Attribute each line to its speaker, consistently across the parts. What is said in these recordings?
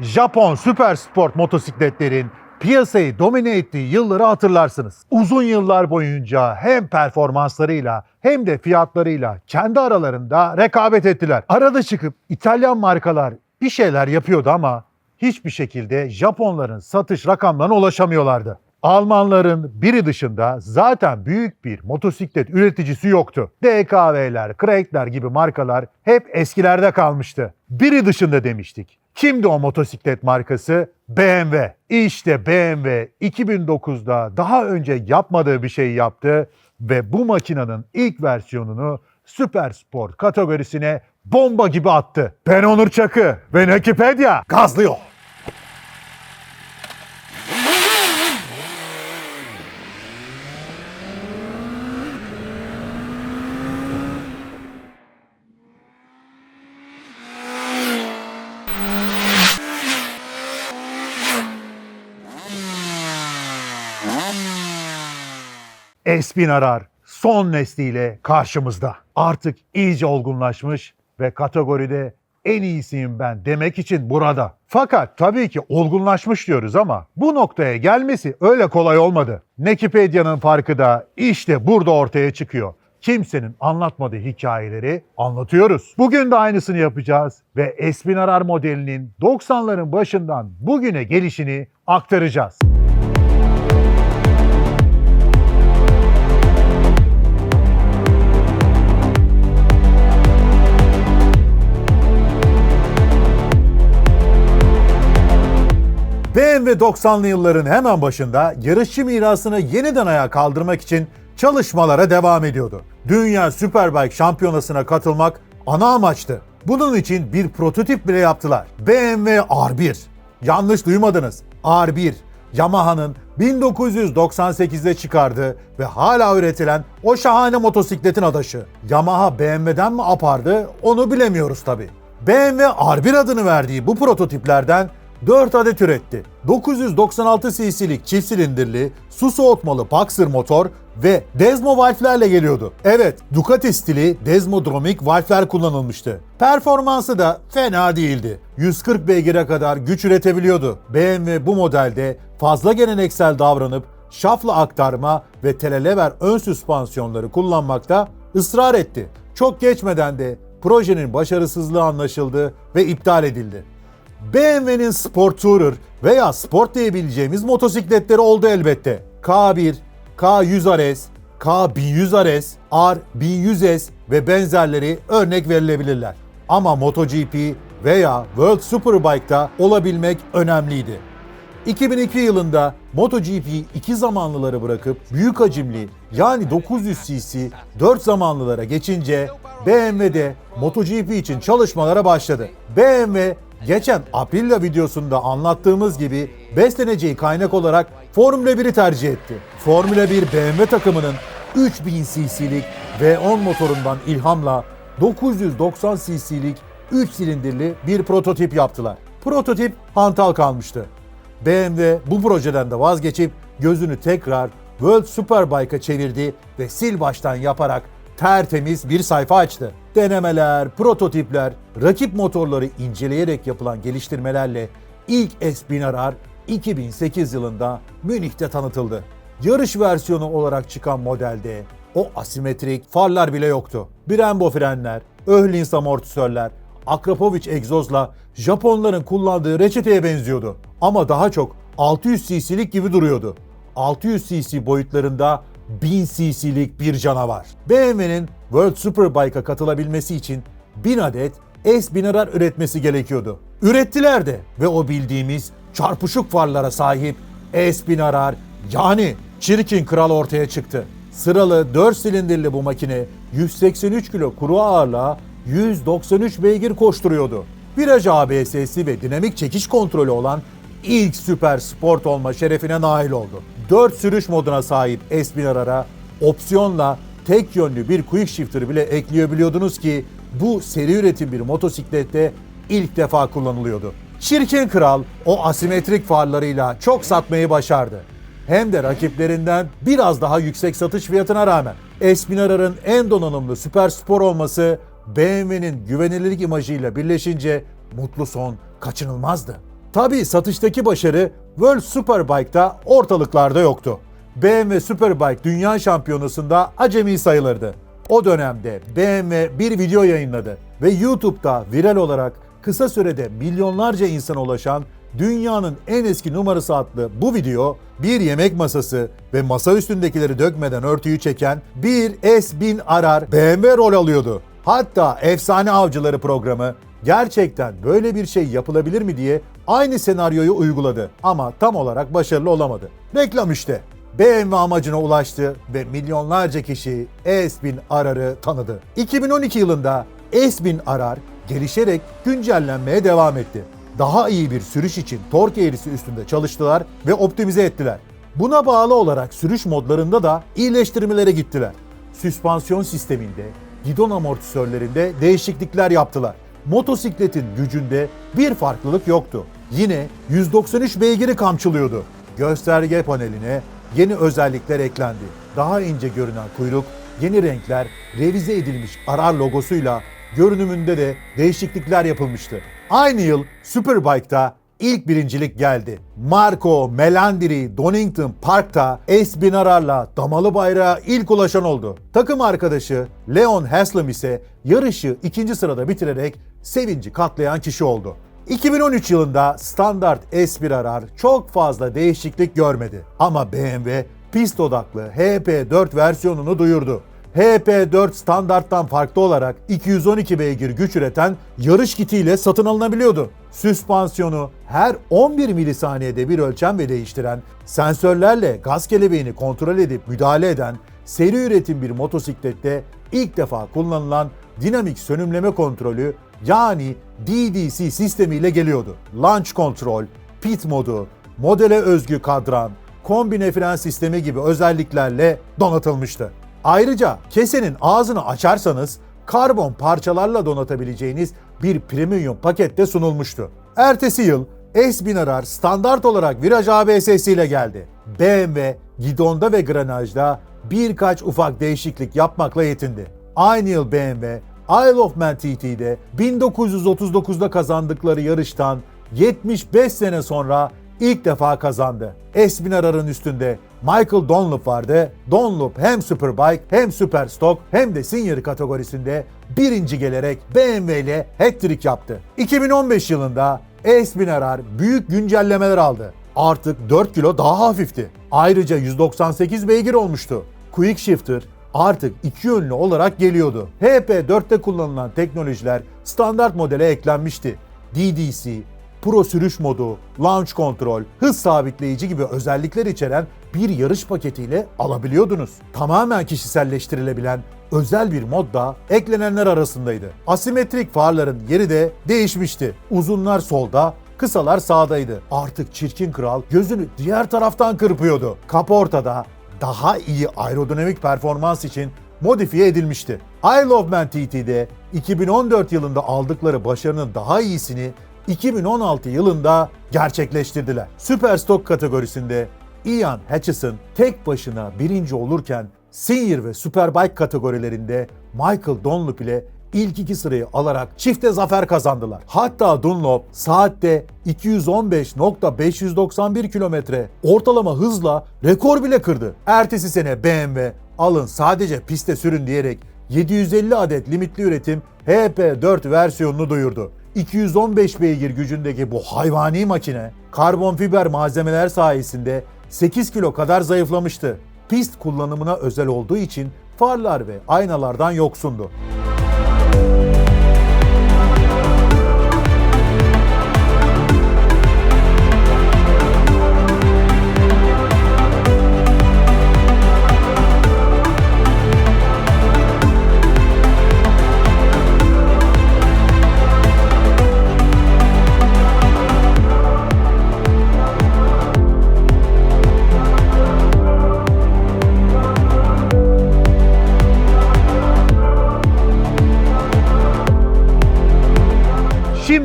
Speaker 1: Japon süper sport motosikletlerin piyasayı domine ettiği yılları hatırlarsınız. Uzun yıllar boyunca hem performanslarıyla hem de fiyatlarıyla kendi aralarında rekabet ettiler. Arada çıkıp İtalyan markalar bir şeyler yapıyordu ama hiçbir şekilde Japonların satış rakamlarına ulaşamıyorlardı. Almanların biri dışında zaten büyük bir motosiklet üreticisi yoktu. DKV'ler, Craig'ler gibi markalar hep eskilerde kalmıştı. Biri dışında demiştik. Kimdi o motosiklet markası? BMW. İşte BMW 2009'da daha önce yapmadığı bir şey yaptı ve bu makinenin ilk versiyonunu süper sport kategorisine bomba gibi attı. Ben Onur Çakı ve Nakipedia gazlıyor. Espin Arar son nesliyle karşımızda. Artık iyice olgunlaşmış ve kategoride en iyisiyim ben demek için burada. Fakat tabii ki olgunlaşmış diyoruz ama bu noktaya gelmesi öyle kolay olmadı. Nekipedia'nın farkı da işte burada ortaya çıkıyor. Kimsenin anlatmadığı hikayeleri anlatıyoruz. Bugün de aynısını yapacağız ve Espin Arar modelinin 90'ların başından bugüne gelişini aktaracağız. BMW 90'lı yılların hemen başında yarışçı mirasını yeniden ayağa kaldırmak için çalışmalara devam ediyordu. Dünya Superbike Şampiyonası'na katılmak ana amaçtı. Bunun için bir prototip bile yaptılar. BMW R1. Yanlış duymadınız. R1. Yamaha'nın 1998'de çıkardığı ve hala üretilen o şahane motosikletin adaşı. Yamaha BMW'den mi apardı onu bilemiyoruz tabi. BMW R1 adını verdiği bu prototiplerden 4 adet üretti. 996 cc'lik çift silindirli, su soğutmalı Paxer motor ve Desmo valflerle geliyordu. Evet, Ducati stili Desmodromic valfler kullanılmıştı. Performansı da fena değildi. 140 beygire kadar güç üretebiliyordu. BMW bu modelde fazla geleneksel davranıp şafla aktarma ve telelever ön süspansiyonları kullanmakta ısrar etti. Çok geçmeden de projenin başarısızlığı anlaşıldı ve iptal edildi. BMW'nin Sport Tourer veya Sport diyebileceğimiz motosikletleri oldu elbette. K1, K100 RS, K1100 RS, R1100S ve benzerleri örnek verilebilirler. Ama MotoGP veya World Superbike'da olabilmek önemliydi. 2002 yılında MotoGP iki zamanlıları bırakıp büyük hacimli yani 900 cc 4 zamanlılara geçince BMW de MotoGP için çalışmalara başladı. BMW geçen Aprilia videosunda anlattığımız gibi besleneceği kaynak olarak Formula 1'i tercih etti. Formula 1 BMW takımının 3000 cc'lik V10 motorundan ilhamla 990 cc'lik 3 silindirli bir prototip yaptılar. Prototip hantal kalmıştı. BMW bu projeden de vazgeçip gözünü tekrar World Superbike'a çevirdi ve sil baştan yaparak tertemiz bir sayfa açtı. Denemeler, prototipler, rakip motorları inceleyerek yapılan geliştirmelerle ilk S1000 RR 2008 yılında Münih'te tanıtıldı. Yarış versiyonu olarak çıkan modelde o asimetrik farlar bile yoktu. Brembo frenler, Öhlins amortisörler, Akrapovic egzozla Japonların kullandığı reçeteye benziyordu. Ama daha çok 600 cc'lik gibi duruyordu. 600 cc boyutlarında 1000 cc'lik bir canavar. BMW'nin World Superbike'a katılabilmesi için 1000 adet S1000 RR üretmesi gerekiyordu. Ürettiler de ve o bildiğimiz çarpışık farlara sahip S1000 RR yani çirkin kral ortaya çıktı. Sıralı 4 silindirli bu makine 183 kilo kuru ağırlığa 193 beygir koşturuyordu. Viraj ABS'si ve dinamik çekiş kontrolü olan ilk süper sport olma şerefine nail oldu. 4 sürüş moduna sahip S1000 opsiyonla tek yönlü bir quick shifter bile ekleyebiliyordunuz ki bu seri üretim bir motosiklette ilk defa kullanılıyordu. Çirkin Kral o asimetrik farlarıyla çok satmayı başardı. Hem de rakiplerinden biraz daha yüksek satış fiyatına rağmen. S1000 en donanımlı süper spor olması BMW'nin güvenilirlik imajıyla birleşince mutlu son kaçınılmazdı. Tabii satıştaki başarı World Superbike'da ortalıklarda yoktu. BMW Superbike Dünya Şampiyonası'nda acemi sayılırdı. O dönemde BMW bir video yayınladı ve YouTube'da viral olarak kısa sürede milyonlarca insana ulaşan dünyanın en eski numarası adlı bu video bir yemek masası ve masa üstündekileri dökmeden örtüyü çeken bir S1000 arar BMW rol alıyordu. Hatta Efsane Avcıları programı gerçekten böyle bir şey yapılabilir mi diye aynı senaryoyu uyguladı ama tam olarak başarılı olamadı. Reklam işte. BMW amacına ulaştı ve milyonlarca kişi S1000 Arar'ı tanıdı. 2012 yılında S1000 Arar gelişerek güncellenmeye devam etti. Daha iyi bir sürüş için tork eğrisi üstünde çalıştılar ve optimize ettiler. Buna bağlı olarak sürüş modlarında da iyileştirmelere gittiler. Süspansiyon sisteminde, gidon amortisörlerinde değişiklikler yaptılar. Motosikletin gücünde bir farklılık yoktu. Yine 193 beygiri kamçılıyordu. Gösterge paneline yeni özellikler eklendi. Daha ince görünen kuyruk, yeni renkler, revize edilmiş Arar logosuyla görünümünde de değişiklikler yapılmıştı. Aynı yıl Superbike'da ilk birincilik geldi. Marco Melandri Donington Park'ta S1000 Arar'la damalı bayrağa ilk ulaşan oldu. Takım arkadaşı Leon Haslam ise yarışı ikinci sırada bitirerek sevinci katlayan kişi oldu. 2013 yılında standart S1 Arar çok fazla değişiklik görmedi. Ama BMW pist odaklı HP4 versiyonunu duyurdu. HP4 standarttan farklı olarak 212 beygir güç üreten yarış kitiyle satın alınabiliyordu. Süspansiyonu her 11 milisaniyede bir ölçen ve değiştiren, sensörlerle gaz kelebeğini kontrol edip müdahale eden seri üretim bir motosiklette ilk defa kullanılan dinamik sönümleme kontrolü yani DDC sistemiyle geliyordu. Launch Control, Pit modu, modele özgü kadran, kombine fren sistemi gibi özelliklerle donatılmıştı. Ayrıca kesenin ağzını açarsanız karbon parçalarla donatabileceğiniz bir premium pakette sunulmuştu. Ertesi yıl S1000 Arar standart olarak viraj ABS'si ile geldi. BMW gidonda ve granajda birkaç ufak değişiklik yapmakla yetindi. Aynı yıl BMW Isle of Man TT'de 1939'da kazandıkları yarıştan 75 sene sonra ilk defa kazandı. S1000 Arar'ın üstünde Michael Dunlop vardı. Dunlop hem Superbike hem Superstock hem de Senior kategorisinde birinci gelerek BMW ile hat-trick yaptı. 2015 yılında S1000 Arar büyük güncellemeler aldı. Artık 4 kilo daha hafifti. Ayrıca 198 beygir olmuştu. Quick Shifter artık iki yönlü olarak geliyordu. HP4'te kullanılan teknolojiler standart modele eklenmişti. DDC, Pro sürüş modu, launch kontrol, hız sabitleyici gibi özellikler içeren bir yarış paketiyle alabiliyordunuz. Tamamen kişiselleştirilebilen özel bir mod da eklenenler arasındaydı. Asimetrik farların yeri de değişmişti. Uzunlar solda, kısalar sağdaydı. Artık çirkin kral gözünü diğer taraftan kırpıyordu. Kaportada daha iyi aerodinamik performans için modifiye edilmişti. Isle of Man TT'de 2014 yılında aldıkları başarının daha iyisini 2016 yılında gerçekleştirdiler. Superstock kategorisinde Ian Hutchison tek başına birinci olurken Senior ve Superbike kategorilerinde Michael Dunlop ile ilk iki sırayı alarak çifte zafer kazandılar. Hatta Dunlop saatte 215.591 kilometre ortalama hızla rekor bile kırdı. Ertesi sene BMW alın sadece piste sürün diyerek 750 adet limitli üretim HP4 versiyonunu duyurdu. 215 beygir gücündeki bu hayvani makine karbon fiber malzemeler sayesinde 8 kilo kadar zayıflamıştı. Pist kullanımına özel olduğu için farlar ve aynalardan yoksundu.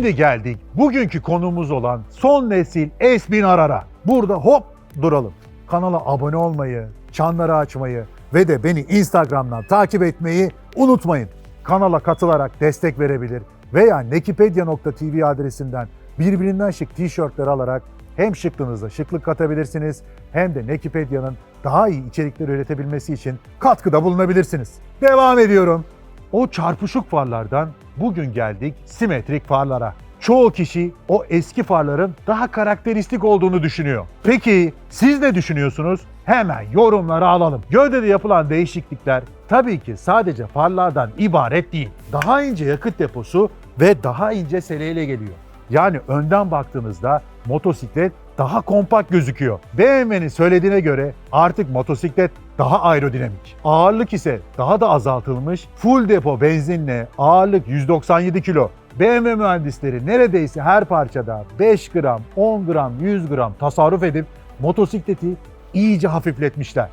Speaker 1: Şimdi geldik bugünkü konumuz olan son nesil S1000 Arar'a. Burada hop duralım. Kanala abone olmayı, çanları açmayı ve de beni Instagram'dan takip etmeyi unutmayın. Kanala katılarak destek verebilir veya nekipedia.tv adresinden birbirinden şık tişörtler alarak hem şıklığınıza şıklık katabilirsiniz hem de Nekipedia'nın daha iyi içerikler üretebilmesi için katkıda bulunabilirsiniz. Devam ediyorum. O çarpışık farlardan bugün geldik simetrik farlara. Çoğu kişi o eski farların daha karakteristik olduğunu düşünüyor. Peki siz ne düşünüyorsunuz? Hemen yorumlara alalım. Gövdede yapılan değişiklikler tabii ki sadece farlardan ibaret değil. Daha ince yakıt deposu ve daha ince seleyle geliyor. Yani önden baktığınızda motosiklet daha kompakt gözüküyor. BMW'nin söylediğine göre artık motosiklet daha aerodinamik. Ağırlık ise daha da azaltılmış. Full depo benzinle ağırlık 197 kilo. BMW mühendisleri neredeyse her parçada 5 gram, 10 gram, 100 gram tasarruf edip motosikleti iyice hafifletmişler.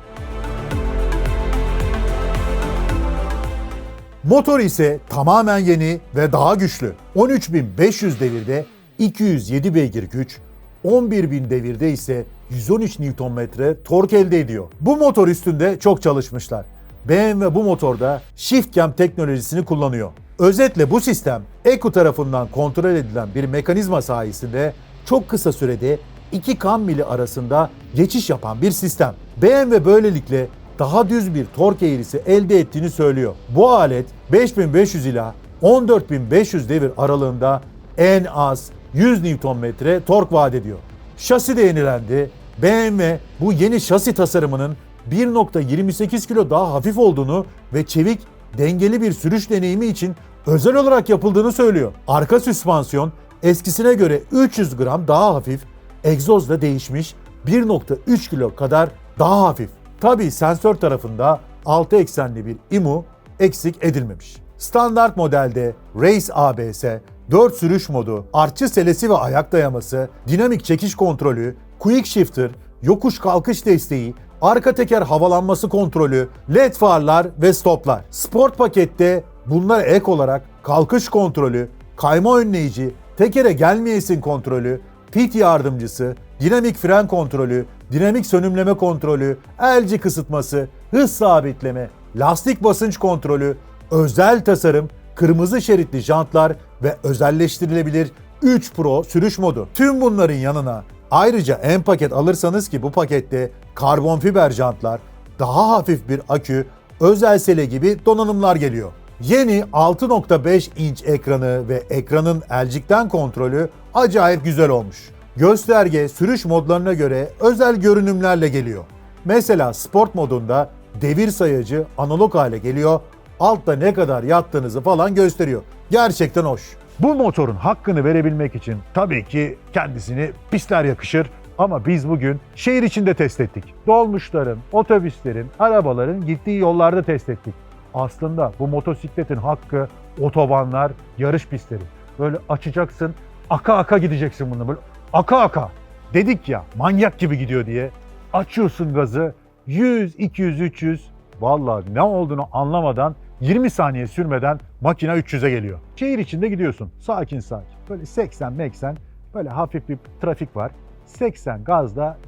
Speaker 1: Motor ise tamamen yeni ve daha güçlü. 13.500 devirde 207 beygir güç, 11.000 devirde ise 113 Nm tork elde ediyor. Bu motor üstünde çok çalışmışlar. BMW bu motorda Shift Cam teknolojisini kullanıyor. Özetle bu sistem ECU tarafından kontrol edilen bir mekanizma sayesinde çok kısa sürede iki kan mili arasında geçiş yapan bir sistem. BMW böylelikle daha düz bir tork eğrisi elde ettiğini söylüyor. Bu alet 5500 ila 14500 devir aralığında en az 100 Nm tork vaat ediyor. Şasi de yenilendi. BMW bu yeni şasi tasarımının 1.28 kilo daha hafif olduğunu ve çevik, dengeli bir sürüş deneyimi için özel olarak yapıldığını söylüyor. Arka süspansiyon eskisine göre 300 gram daha hafif, egzoz da değişmiş 1.3 kilo kadar daha hafif. Tabii sensör tarafında 6 eksenli bir IMU eksik edilmemiş. Standart modelde Race ABS, 4 sürüş modu, artçı selesi ve ayak dayaması, dinamik çekiş kontrolü, quick shifter, yokuş kalkış desteği, arka teker havalanması kontrolü, led farlar ve stoplar. Sport pakette bunlara ek olarak kalkış kontrolü, kayma önleyici, tekere gelmeyesin kontrolü, pit yardımcısı, dinamik fren kontrolü, dinamik sönümleme kontrolü, elci kısıtması, hız sabitleme, lastik basınç kontrolü, özel tasarım, kırmızı şeritli jantlar ve özelleştirilebilir 3 Pro sürüş modu. Tüm bunların yanına ayrıca en paket alırsanız ki bu pakette karbon fiber jantlar, daha hafif bir akü, özel sele gibi donanımlar geliyor. Yeni 6.5 inç ekranı ve ekranın elcikten kontrolü acayip güzel olmuş. Gösterge sürüş modlarına göre özel görünümlerle geliyor. Mesela sport modunda devir sayacı analog hale geliyor. Altta ne kadar yattığınızı falan gösteriyor. Gerçekten hoş. Bu motorun hakkını verebilmek için tabii ki kendisini pistler yakışır. Ama biz bugün şehir içinde test ettik. Dolmuşların, otobüslerin, arabaların gittiği yollarda test ettik. Aslında bu motosikletin hakkı otobanlar, yarış pistleri. Böyle açacaksın, aka aka gideceksin bunu böyle aka aka. Dedik ya manyak gibi gidiyor diye. Açıyorsun gazı 100, 200, 300. Vallahi ne olduğunu anlamadan 20 saniye sürmeden makine 300'e geliyor. Şehir içinde gidiyorsun sakin sakin. Böyle 80 80 böyle hafif bir trafik var. 80 gazda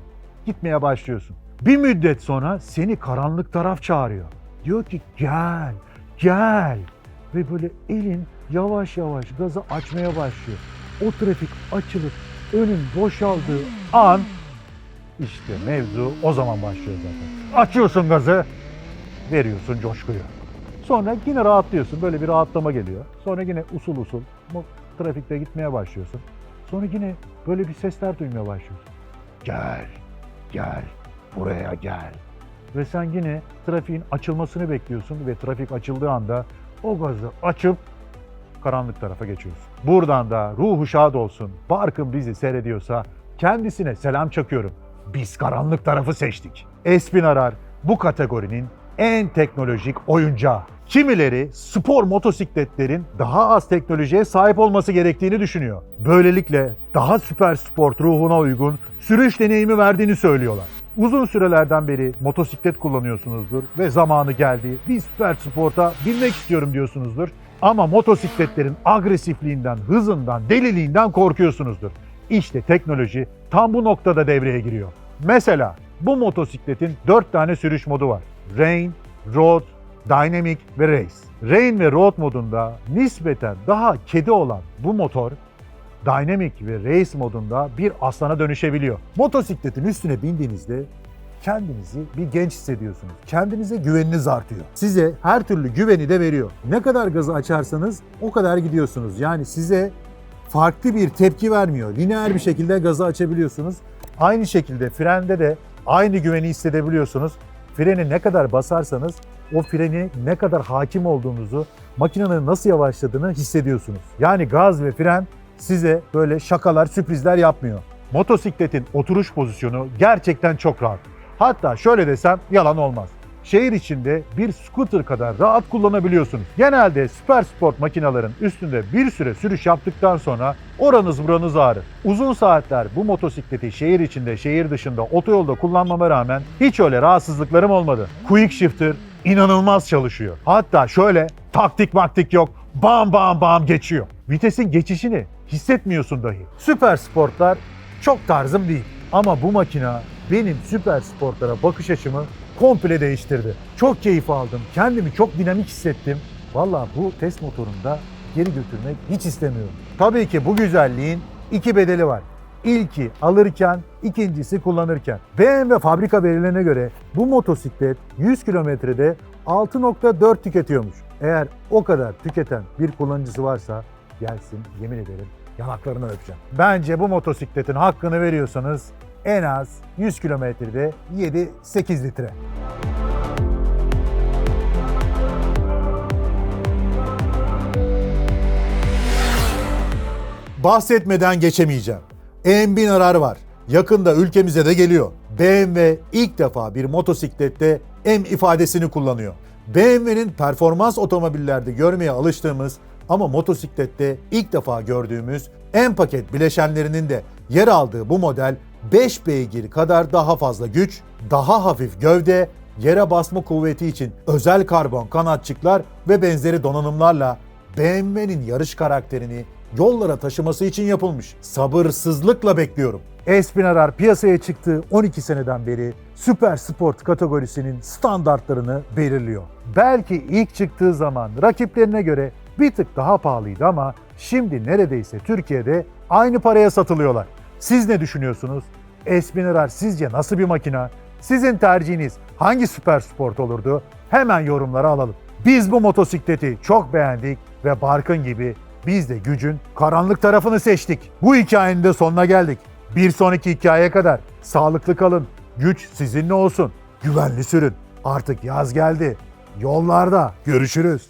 Speaker 1: gitmeye başlıyorsun. Bir müddet sonra seni karanlık taraf çağırıyor. Diyor ki gel, gel. Ve böyle elin yavaş yavaş gazı açmaya başlıyor. O trafik açılıp önün boşaldığı an işte mevzu o zaman başlıyor zaten. Açıyorsun gazı, veriyorsun coşkuyu. Sonra yine rahatlıyorsun. Böyle bir rahatlama geliyor. Sonra yine usul usul trafikte gitmeye başlıyorsun. Sonra yine böyle bir sesler duymaya başlıyorsun. Gel, gel, buraya gel. Ve sen yine trafiğin açılmasını bekliyorsun ve trafik açıldığı anda o gazı açıp karanlık tarafa geçiyorsun. Buradan da ruhu şad olsun. Barkın bizi seyrediyorsa kendisine selam çakıyorum. Biz karanlık tarafı seçtik. Espin Arar bu kategorinin en teknolojik oyuncağı. Kimileri spor motosikletlerin daha az teknolojiye sahip olması gerektiğini düşünüyor. Böylelikle daha süper sport ruhuna uygun sürüş deneyimi verdiğini söylüyorlar. Uzun sürelerden beri motosiklet kullanıyorsunuzdur ve zamanı geldi. Bir süper sporta binmek istiyorum diyorsunuzdur. Ama motosikletlerin agresifliğinden, hızından, deliliğinden korkuyorsunuzdur. İşte teknoloji tam bu noktada devreye giriyor. Mesela bu motosikletin 4 tane sürüş modu var. Rain, Road, Dynamic ve Race. Rain ve Road modunda nispeten daha kedi olan bu motor Dynamic ve Race modunda bir aslana dönüşebiliyor. Motosikletin üstüne bindiğinizde kendinizi bir genç hissediyorsunuz. Kendinize güveniniz artıyor. Size her türlü güveni de veriyor. Ne kadar gazı açarsanız o kadar gidiyorsunuz. Yani size farklı bir tepki vermiyor. Lineer bir şekilde gazı açabiliyorsunuz. Aynı şekilde frende de aynı güveni hissedebiliyorsunuz. Freni ne kadar basarsanız o freni ne kadar hakim olduğunuzu, makinenin nasıl yavaşladığını hissediyorsunuz. Yani gaz ve fren size böyle şakalar, sürprizler yapmıyor. Motosikletin oturuş pozisyonu gerçekten çok rahat. Hatta şöyle desem yalan olmaz. Şehir içinde bir scooter kadar rahat kullanabiliyorsunuz. Genelde süper sport makinelerin üstünde bir süre sürüş yaptıktan sonra oranız buranız ağrır. Uzun saatler bu motosikleti şehir içinde, şehir dışında, otoyolda kullanmama rağmen hiç öyle rahatsızlıklarım olmadı. Quick shifter inanılmaz çalışıyor. Hatta şöyle taktik maktik yok, bam bam bam geçiyor. Vitesin geçişini hissetmiyorsun dahi. Süper sportlar çok tarzım değil. Ama bu makina benim süper sportlara bakış açımı komple değiştirdi. Çok keyif aldım. Kendimi çok dinamik hissettim. Valla bu test motorunda geri götürmek hiç istemiyorum. Tabii ki bu güzelliğin iki bedeli var. İlki alırken, ikincisi kullanırken. BMW fabrika verilerine göre bu motosiklet 100 kilometrede 6.4 tüketiyormuş. Eğer o kadar tüketen bir kullanıcısı varsa gelsin yemin ederim yanaklarını öpeceğim. Bence bu motosikletin hakkını veriyorsanız en az 100 kilometrede 7-8 litre. Bahsetmeden geçemeyeceğim. M1000 arar var. Yakında ülkemize de geliyor. BMW ilk defa bir motosiklette M ifadesini kullanıyor. BMW'nin performans otomobillerde görmeye alıştığımız ama motosiklette ilk defa gördüğümüz M paket bileşenlerinin de yer aldığı bu model 5 beygir kadar daha fazla güç, daha hafif gövde, yere basma kuvveti için özel karbon kanatçıklar ve benzeri donanımlarla BMW'nin yarış karakterini yollara taşıması için yapılmış. Sabırsızlıkla bekliyorum. Espinarar piyasaya çıktığı 12 seneden beri süper sport kategorisinin standartlarını belirliyor. Belki ilk çıktığı zaman rakiplerine göre bir tık daha pahalıydı ama şimdi neredeyse Türkiye'de aynı paraya satılıyorlar. Siz ne düşünüyorsunuz? Espinarar sizce nasıl bir makina? Sizin tercihiniz hangi süper sport olurdu? Hemen yorumlara alalım. Biz bu motosikleti çok beğendik ve Barkın gibi biz de gücün karanlık tarafını seçtik. Bu hikayenin de sonuna geldik. Bir sonraki hikayeye kadar sağlıklı kalın. Güç sizinle olsun. Güvenli sürün. Artık yaz geldi. Yollarda görüşürüz.